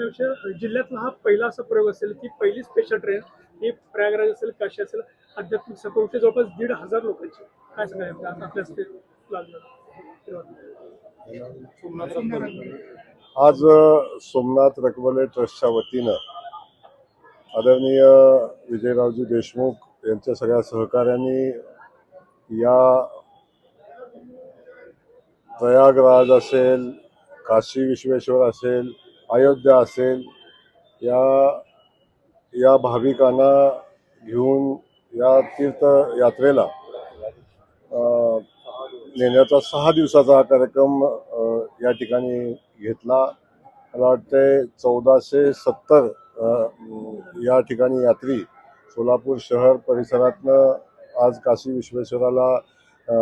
विषय जिल्ह्यातला हा पहिला असा प्रयोग असेल की पहिली स्पेशल ट्रेन ही प्रयागराज असेल काशी असेल आध्यात्मिक सपोर्ट जवळपास दीड हजार लोकांची. काय सांगायचं म्हणजे आपल्या आज सोमनाथ रकबले ट्रस्टच्या वतीनं आदरणीय विजयरावजी देशमुख यांच्या सगळ्या सहकाऱ्यांनी या प्रयागराज असेल काशी विश्वेश्वर असेल अयोध्या असेल या या भाविकांना घेऊन या तीर्थयात्रेला नेण्याचा सहा दिवसाचा हा कार्यक्रम या ठिकाणी घेतला. मला वाटते चौदाशे सत्तर या ठिकाणी यात्री सोलापूर शहर परिसरातनं आज काशी विश्वेश्वराला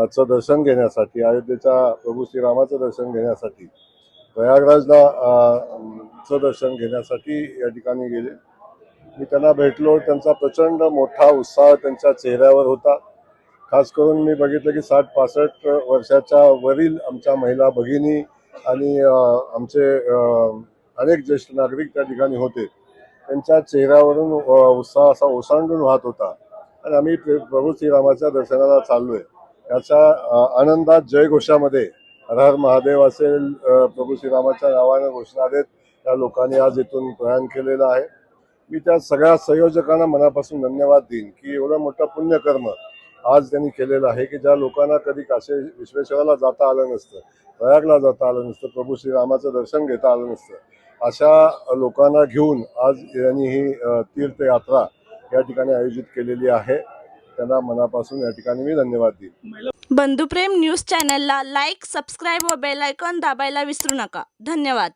चं दर्शन घेण्यासाठी अयोध्येच्या प्रभू श्रीरामाचं दर्शन घेण्यासाठी प्रयागराजला चं दर्शन घेण्यासाठी या ठिकाणी गेले. मी त्यांना भेटलो. त्यांचा प्रचंड मोठा उत्साह त्यांच्या चेहऱ्यावर होता. खास करून मी बघितलं की साठ पासष्ट वर्षाच्या वरील आमच्या महिला भगिनी आणि आमचे अनेक ज्येष्ठ नागरिक त्या ठिकाणी होते. त्यांच्या चेहऱ्यावरून उत्साह असा ओसांडून वाहत होता. आणि आम्ही प्रभू श्रीरामाच्या दर्शनाला चाललोय. याच्या आनंदात जयघोषामध्ये हर हर महादेव असेल प्रभू श्रीरामाच्या नावाने घोषणा देत त्या लोकांनी आज इथून प्रयाण केलेलं आहे. मी त्या सगळ्या संयोजकांना मनापासून धन्यवाद देईन की एवढं मोठं पुण्यकर्म आज त्यांनी केलेलं आहे की ज्या लोकांना कधी काशी विश्वेश्वराला जाता आलं नसतं प्रयागला जाता आलं नसतं प्रभू श्रीरामाचं दर्शन घेता आलं नसतं अशा लोकांना घेऊन आज यांनी ही तीर्थयात्रा या ठिकाणी आयोजित केलेली आहे. त्यांना मनापासून या ठिकाणी मी धन्यवाद देईन. बंधुप्रेम न्यूज चॅनलला लाईक सबस्क्राईब व बेल आयकॉन दाबायला विसरू नका. धन्यवाद.